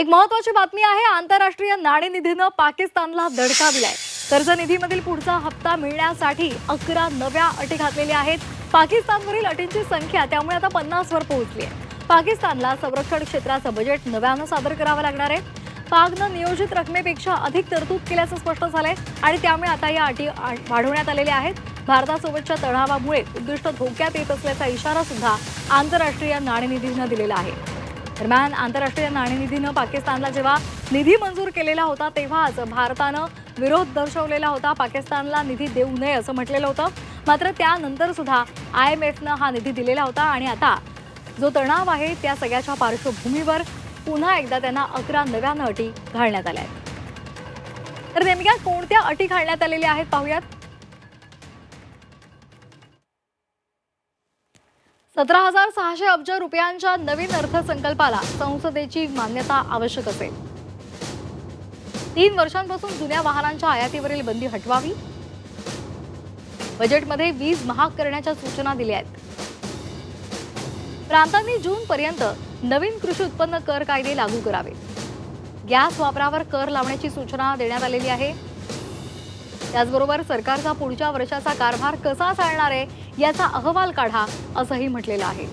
एक महत्वाची बातमी आहे आंतरराष्ट्रीय नाणेनिधीनं पाकिस्तानला दडका दिलाय कर्जनिधीमधील पुढचा हप्ता मिळण्यासाठी अकरा नव्या अटी घातलेल्या आहेत. पाकिस्तानवरील अटींची संख्या त्यामुळे आता पन्नासवर पोहोचली आहे पाकिस्तानला संरक्षण क्षेत्राचं बजेट नव्यानं सादर करावं लागणार आहे. पाकनं नियोजित रकमेपेक्षा अधिक तरतूद केल्याचं स्पष्ट झालंय आणि त्यामुळे आता या अटी आ- वाढवण्यात आलेल्या आहेत. भारतासोबतच्या तणावामुळे उद्दिष्ट धोक्यात येत असल्याचा इशारा सुद्धा आंतरराष्ट्रीय नाणेनिधीनं दिलेला आहे. दरम्यान आंतरराष्ट्रीय नाणेनिधीनं पाकिस्तानला जेव्हा निधी मंजूर केलेला होता तेव्हाच भारतानं विरोध दर्शवलेला होता. पाकिस्तानला निधी देऊ नये असं म्हटलेलं होतं. मात्र त्यानंतर सुद्धा आय एम एफनं हा निधी दिलेला होता आणि आता जो तणाव आहे त्या सगळ्याच्या पार्श्वभूमीवर पुन्हा एकदा त्यांना अकरा नव्यानं अटी घालण्यात आल्या आहेत. तर नेमक्या कोणत्या अटी घालण्यात आलेल्या आहेत पाहूयात? सतरा हजार सहाशे अब्ज रुपयांच्या नवीन अर्थसंकल्पाला संसदेची मान्यता आवश्यक असेल. तीन वर्षांपासून जुन्या वाहनांच्या आयातीवरील बंदी हटवावी. बजेटमध्ये वीज महाग करण्याच्या सूचना दिल्या आहेत. प्रांतांनी जून पर्यंत नवीन कृषी उत्पन्न कर कायदे लागू करावे गॅस वापरावर कर लावण्याची सूचना देण्यात आलेली आहे. त्याचबरोबर सरकारचा पुढच्या वर्षाचा कारभार कसा चालणार आहे याचा अहवाल काढा असंही म्हटलेलं आहे.